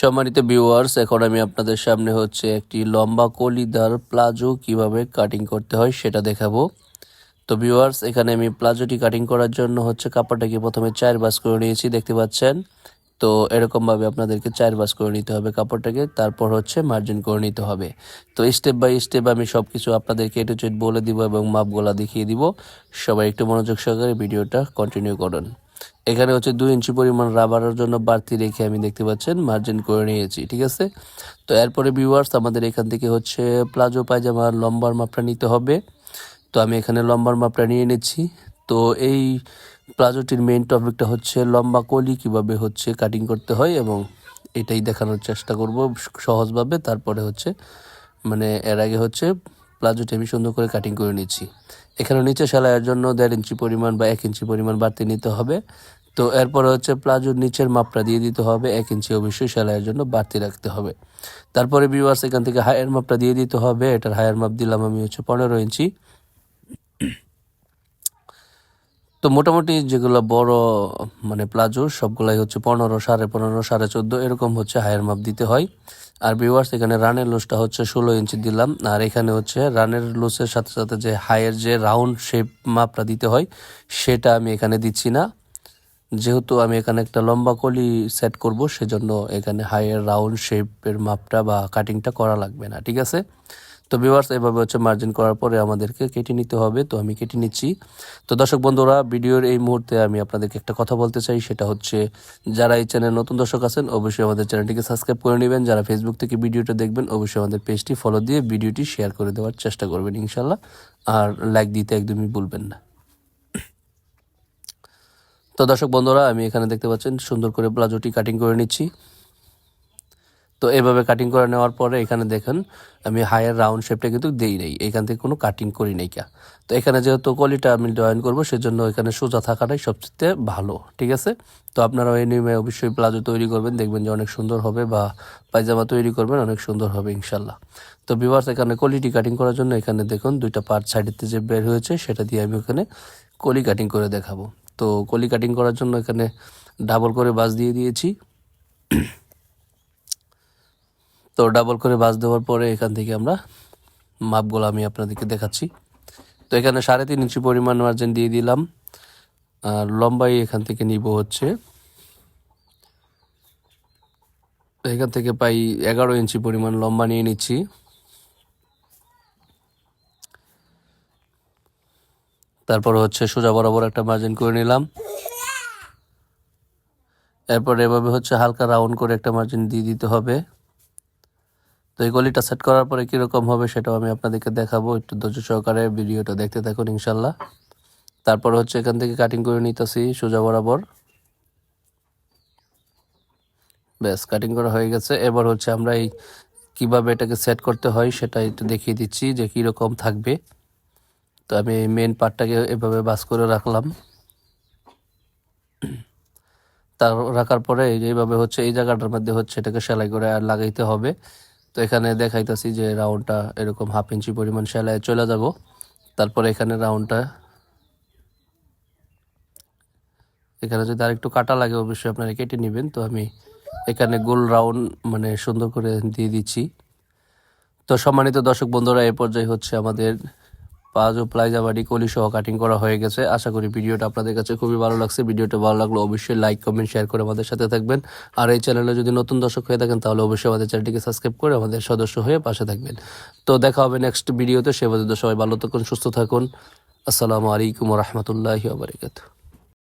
সম্মানিত ভিউয়ার্স এখন আমি আপনাদের সামনে হচ্ছে একটি লম্বা কলিদার প্লাজো কীভাবে কাটিং করতে হয় সেটা দেখাবো। তো ভিউয়ার্স এখানে আমি প্লাজোটি কাটিং করার জন্য হচ্ছে কাপড়টাকে প্রথমে চার বাস করে নিয়েছি, দেখতে পাচ্ছেন? তো এরকমভাবে আপনাদেরকে চার বাস করে নিতে হবে কাপড়টাকে, তারপর হচ্ছে মার্জিন করে নিতে হবে। তো স্টেপ বাই স্টেপ আমি সব কিছু আপনাদেরকে এটু চেট বলে দিব এবং মাপগুলা দেখিয়ে দিব। সবাই একটু মনোযোগ সহকারে ভিডিওটা কন্টিনিউ করুন। এখানে হচ্ছে দুই ইঞ্চি পরিমাণ রাবারের জন্য বাড়তি রেখে আমি দেখতে পাচ্ছেন মার্জিন করে নিয়েছি, ঠিক আছে? তো এরপরে ভিউয়ার্স আমাদের এখান থেকে হচ্ছে প্লাজো পায়জামার লম্বার মাপটা নিতে হবে। তো আমি এখানে লম্বার মাপটা নিয়ে নিচ্ছি। তো এই প্লাজোটির মেইন টপিকটা হচ্ছে লম্বা কলি কীভাবে হচ্ছে কাটিং করতে হয় এবং এটাই দেখানোর চেষ্টা করব সহজভাবে। তারপরে হচ্ছে মানে এর আগে হচ্ছে প্লাজোটি আমি সুন্দর করে কাটিং করে নিচ্ছি। এখানে নিচে সেলাইয়ের জন্য দেড় ইঞ্চি পরিমাণ বা এক ইঞ্চি পরিমাণ বাড়তি নিতে হবে। তো এরপর হচ্ছে প্লাজোর নিচের মাপটা দিয়ে দিতে হবে, এক ইঞ্চি অবশ্যই সেলাইয়ের জন্য বাড়তি রাখতে হবে। তারপরে বিওয়ার্স এখান থেকে হায়ার মাপটা দিয়ে দিতে হবে, এটার হায়ার মাপ দিলাম আমি হচ্ছে পনেরো ইঞ্চি। তো মোটামুটি যেগুলো বড় মানে প্লাজো, সবগুলাই হচ্ছে পনেরো সাড়ে পনেরো, সাড়ে চোদ্দ, এরকম হচ্ছে হায়ার মাপ দিতে হয়। আর ভিউয়ার্স এখানে রানের লুজটা হচ্ছে ষোলো ইঞ্চি দিলাম। আর এখানে হচ্ছে রানের লুজের সাথে সাথে যে হায়ের যে রাউন্ড শেপ মাপটা দিতে হয়, সেটা আমি এখানে দিচ্ছি না। যেহেতু আমি এখানে একটা লম্বা কলি সেট করব, সেজন্য এখানে হায়ের রাউন্ড শেপের মাপটা বা কাটিংটা করা লাগবে না, ঠিক আছে? তো ভিউয়ার্স এভাবে হচ্ছে মার্জিন করার পরে আমাদেরকে কেটে নিতে হবে, তো আমি কেটে নিচ্ছি। তো দর্শক বন্ধুরা, ভিডিওর এই মুহূর্তে আমি আপনাদেরকে একটা কথা বলতে চাই, সেটা হচ্ছে যারা এই চ্যানেল নতুন দর্শক আছেন, অবশ্যই আমাদের চ্যানেলটিকে সাবস্ক্রাইব করে নেবেন। যারা ফেসবুক থেকে ভিডিওটা দেখবেন, অবশ্যই আমাদের পেজটি ফলো দিয়ে ভিডিওটি শেয়ার করে দেওয়ার চেষ্টা করবেন ইনশাল্লাহ আর লাইক দিতে একদমই ভুলবেন না। তো দর্শক বন্ধুরা, আমি এখানে দেখতে পাচ্ছেন, সুন্দর করে প্লাজোটি কাটিং করে নিচ্ছি। তো এভাবে কাটিং করে নেওয়ার পরে এখানে দেখেন, আমি হায়ার রাউন্ড শেপটা কিন্তু দেই নাই। এখান থেকে কোনো কাটিং করি নাই কা তো এখানে যেহেতু কলিটা আমি জয়েন করব, সেজন্য এখানে সোজা থাকাটাই সবচেয়ে ভালো, ঠিক আছে? তো আপনারা এই নিয়মে অবশ্যই প্লাজো তৈরি করবেন, দেখবেন যে অনেক সুন্দর হবে বা পায়জামা তৈরি করবেন, অনেক সুন্দর হবে ইনশাল্লাহ। তো বিভার্স এখানে কলিটি কাটিং করার জন্য এখানে দেখুন, দুইটা পার্ট সাইডেতে যে বের হয়েছে, সেটা দিয়ে আমি ওখানে কলি কাটিং করে দেখাবো। তো কলি কাটিং করার জন্য এখানে ডাবল করে বাস দিয়ে দিয়েছি। তো ডাবল করে বাস দেওয়ার পরে এখান থেকে আমরা মাপগুলো আমি আপনাদেরকে দেখাচ্ছি। তো এখানে সাড়ে তিন ইঞ্চি পরিমাণ মার্জিন দিয়ে দিলাম। আর লম্বাই এখান থেকে নিব হচ্ছে এখান থেকে পাই এগারো ইঞ্চি পরিমাণ লম্বা নিয়ে নিচ্ছি। তারপর হচ্ছে সোজা বরাবর একটা মার্জিন করে নিলাম। এরপর এভাবে হচ্ছে হালকা রাউন্ড করে একটা মার্জিন দিয়ে দিতে হবে। তো এই গলিটা সেট করার পরে কীরকম হবে সেটাও আমি আপনাদেরকে দেখাবো। একটু ধৈর্য সহকারে ভিডিওটা দেখতে থাকুন ইনশাল্লাহ তারপর হচ্ছে এখান থেকে কাটিং করে নিতেছি সোজা বরাবর। ব্যাস কাটিং করা হয়ে গেছে। এবার হচ্ছে আমরা এই কীভাবে এটাকে সেট করতে হয় সেটা একটু দেখিয়ে দিচ্ছি যে কীরকম থাকবে। তো আমি এই মেন পার্টটাকে এভাবে বাস করে রাখলাম। তার, রাখার পরে এইভাবে হচ্ছে এই জায়গাটার মধ্যে হচ্ছে এটাকে সেলাই করে আর লাগাইতে হবে। তো এখানে দেখাইতেছি যে রাউন্ডটা এরকম হাফ ইঞ্চি পরিমাণ সেলাই চলে যাব। তারপর এখানে রাউন্ডটা এখানে যদি আরেকটু কাটা লাগে, অবশ্যই আপনারা কেটে নেবেন। তো আমি এখানে গোল রাউন্ড মানে সুন্দর করে দিয়ে দিচ্ছি। তো সম্মানিত দর্শক বন্ধুরা, এ পর্যায়ে হচ্ছে আমাদের ও প্লাইজা বাড়ি কলি সহ কাটিং করা হয়ে গেছে। আশা করি ভিডিওটা আপনাদের কাছে খুবই ভালো লাগছে। ভিডিওটা ভালো লাগল অবশ্যই লাইক কমেন্ট শেয়ার করে আমাদের সাথে থাকবেন। আর এই চ্যানেলে যদি নতুন দর্শক হয়ে থাকেন, তাহলে অবশ্যই আমাদের চ্যানেলটিকে সাবস্ক্রাইব করে আমাদের সদস্য হয়ে পাশে থাকবেন। তো দেখা হবে নেক্সট ভিডিওতে সে পর্যন্ত সবাই ভালো থাকুন, সুস্থ থাকুন। আসসালামু আলাইকুম রহমতুল্লাহি আবরকাত